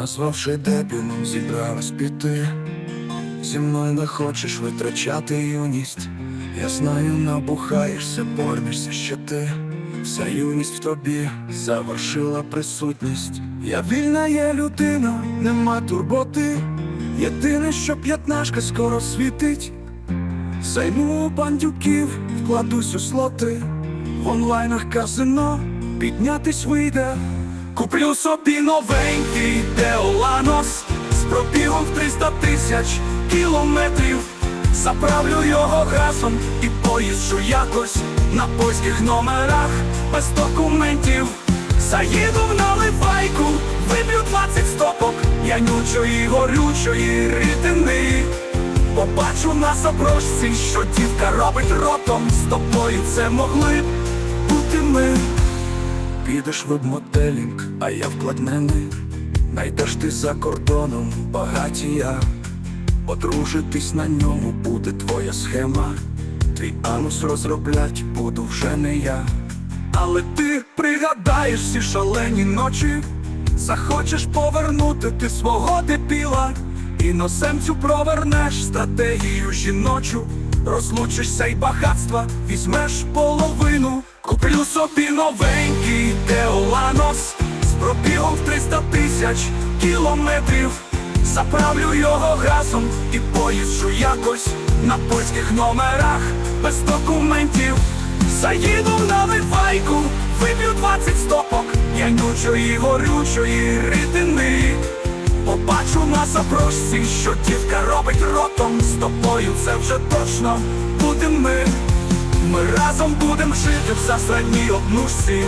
назвавши дебілом, зібралась піти. Зі мною не хочеш витрачати юність. Я знаю, набухаєшся, борнишся, що ти. Вся юність в тобі завершила присутність. Я вільна є людина, нема турботи. Єдине, що п'ятнашка скоро світить. Займу бандюків, вкладусь у слоти. В онлайнах казино піднятись вийде. Куплю собі новенький Деоланос з пробігом в 300 тисяч кілометрів. Заправлю його газом і поїжджу якось на польських номерах без документів. Заїду в наливайку, виб'ю 20 стопок, янючої горючої рідини. Побачу на заброшці, що дівка робить ротом З тобою це могли бути ми Підеш в обмотелінг, а я вкладнений Найдеш ти за кордоном багатія Одружитись на ньому буде твоя схема. Твій анус розроблять буду вже не я. Але ти пригадаєш всі шалені ночі. Захочеш повернути ти свого дебіла. Іноземцю провернеш стратегію жіночу. Розлучишся й багатства, візьмеш половину. Куплю собі З пробігом в 300 тисяч кілометрів Заправлю його газом і поїжджу якось на польських номерах без документів. Заїду в наливайку, вип'ю 20 стопок, янючої горючої рідини. Побачу на запрошці, що дівка робить ротом з тобою, це вже точно будем ми. Ми разом будем жити в засранній однушці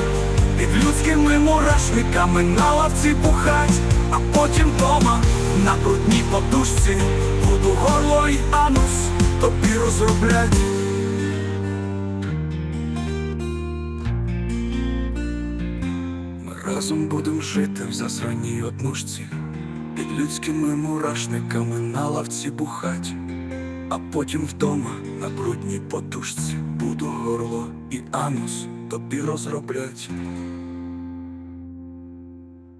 Під людськими мурашниками на лавці бухать, а потім дома на брудній подушці Буду горло й анус тобі розроблять. Ми разом будем жити в засраній однушці Під людськими мурашниками на лавці бухать а потім вдома на брудній подушці буду горло і анус тобі розроблять.